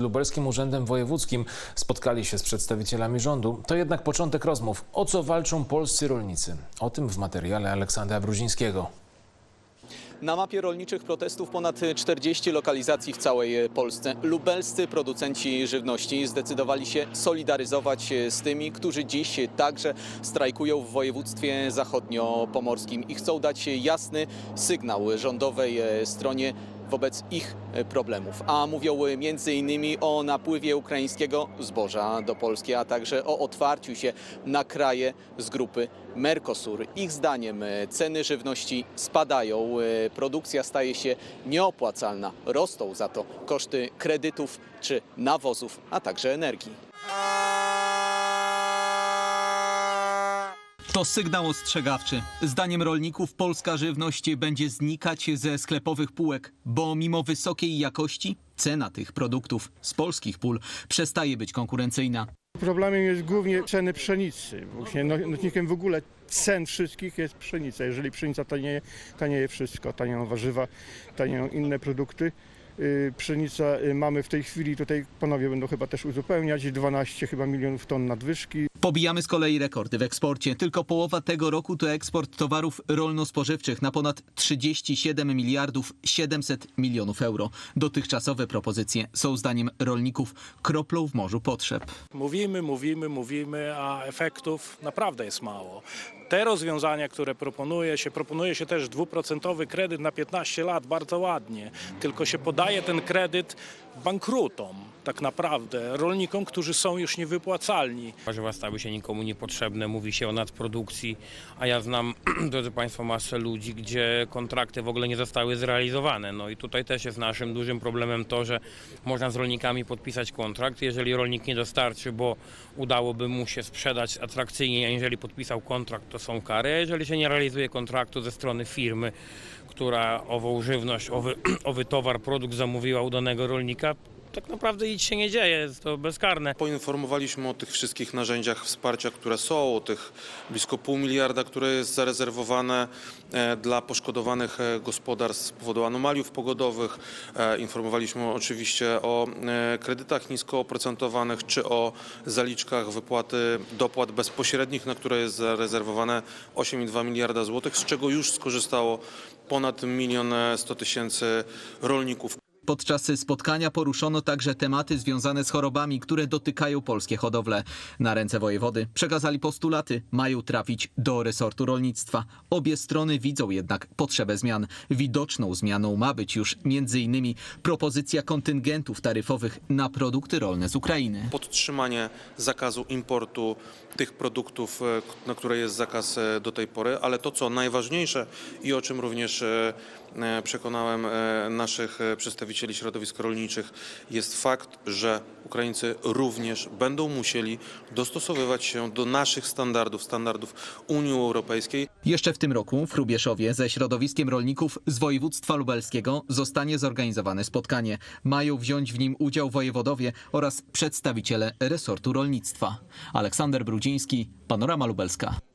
Lubelskim Urzędem Wojewódzkim. Spotkali się z przedstawicielami rządu. To jednak początek rozmów. O co walczą polscy rolnicy? O tym w materiale Aleksandra Brudzińskiego. Na mapie rolniczych protestów ponad 40 lokalizacji w całej Polsce. Lubelscy producenci żywności zdecydowali się solidaryzować z tymi, którzy dziś także strajkują w województwie zachodniopomorskim i chcą dać jasny sygnał rządowej stronie wobec ich problemów. A mówią między innymi o napływie ukraińskiego zboża do Polski, a także o otwarciu się na kraje z grupy Mercosur. Ich zdaniem ceny żywności spadają, produkcja staje się nieopłacalna, rosną za to koszty kredytów czy nawozów, a także energii. To sygnał ostrzegawczy. Zdaniem rolników polska żywność będzie znikać ze sklepowych półek, bo mimo wysokiej jakości cena tych produktów z polskich pól przestaje być konkurencyjna. Problemem jest głównie ceny pszenicy. Właśnie no- nośnikiem w ogóle cen wszystkich jest pszenica. Jeżeli pszenica tanieje, tanieje wszystko. Tanieją warzywa, tanieją inne produkty. Yy, Pszenica yy, mamy w tej chwili, tutaj panowie będą chyba też uzupełniać, 12 chyba milionów ton nadwyżki. Pobijamy z kolei rekordy w eksporcie. Tylko połowa tego roku to eksport towarów rolno-spożywczych na ponad 37 miliardów 700 milionów euro. Dotychczasowe propozycje są zdaniem rolników kroplą w morzu potrzeb. Mówimy, mówimy, mówimy, a efektów naprawdę jest mało. Te rozwiązania, które proponuje się, proponuje się też dwuprocentowy kredyt na 15 lat, bardzo ładnie, tylko się podaje ten kredyt bankrutom tak naprawdę, rolnikom, którzy są już niewypłacalni. Warzywa stały się nikomu niepotrzebne, mówi się o nadprodukcji, a ja znam, drodzy Państwo, masę ludzi, gdzie kontrakty w ogóle nie zostały zrealizowane. No i tutaj też jest naszym dużym problemem to, że można z rolnikami podpisać kontrakt, jeżeli rolnik nie dostarczy, bo udałoby mu się sprzedać atrakcyjnie, a jeżeli podpisał kontrakt, to są kary, a jeżeli się nie realizuje kontraktu ze strony firmy, która ową żywność, owy, owy towar, produkt zamówiła u danego rolnika, tak naprawdę nic się nie dzieje, jest to bezkarne. Poinformowaliśmy o tych wszystkich narzędziach wsparcia, które są, o tych blisko pół miliarda, które jest zarezerwowane e, dla poszkodowanych e, gospodarstw z powodu anomaliów pogodowych. E, Informowaliśmy oczywiście o kredytach nisko oprocentowanych czy o zaliczkach wypłaty dopłat bezpośrednich, na które jest zarezerwowane 8,2 miliarda złotych, z czego już skorzystało ponad milion e, 100 tysięcy rolników. Podczas spotkania poruszono także tematy związane z chorobami, które dotykają polskie hodowle. Na ręce wojewody przekazali postulaty, mają trafić do resortu rolnictwa. Obie strony widzą jednak potrzebę zmian. Widoczną zmianą ma być już m.in. propozycja kontyngentów taryfowych na produkty rolne z Ukrainy. podtrzymanie zakazu importu tych produktów, e, na które jest zakaz e, do tej pory, ale to, co najważniejsze i o czym również e, przekonałem naszych e, przedstawicieli środowisk rolniczych, jest fakt, że Ukraińcy również będą musieli dostosowywać się do naszych standardów, standardów Unii Europejskiej. Jeszcze w tym roku w Hrubieszowie ze środowiskiem rolników z województwa lubelskiego zostanie zorganizowane spotkanie. Mają wziąć w nim udział wojewodowie oraz przedstawiciele resortu rolnictwa. Aleksander Brudziński, Panorama Lubelska.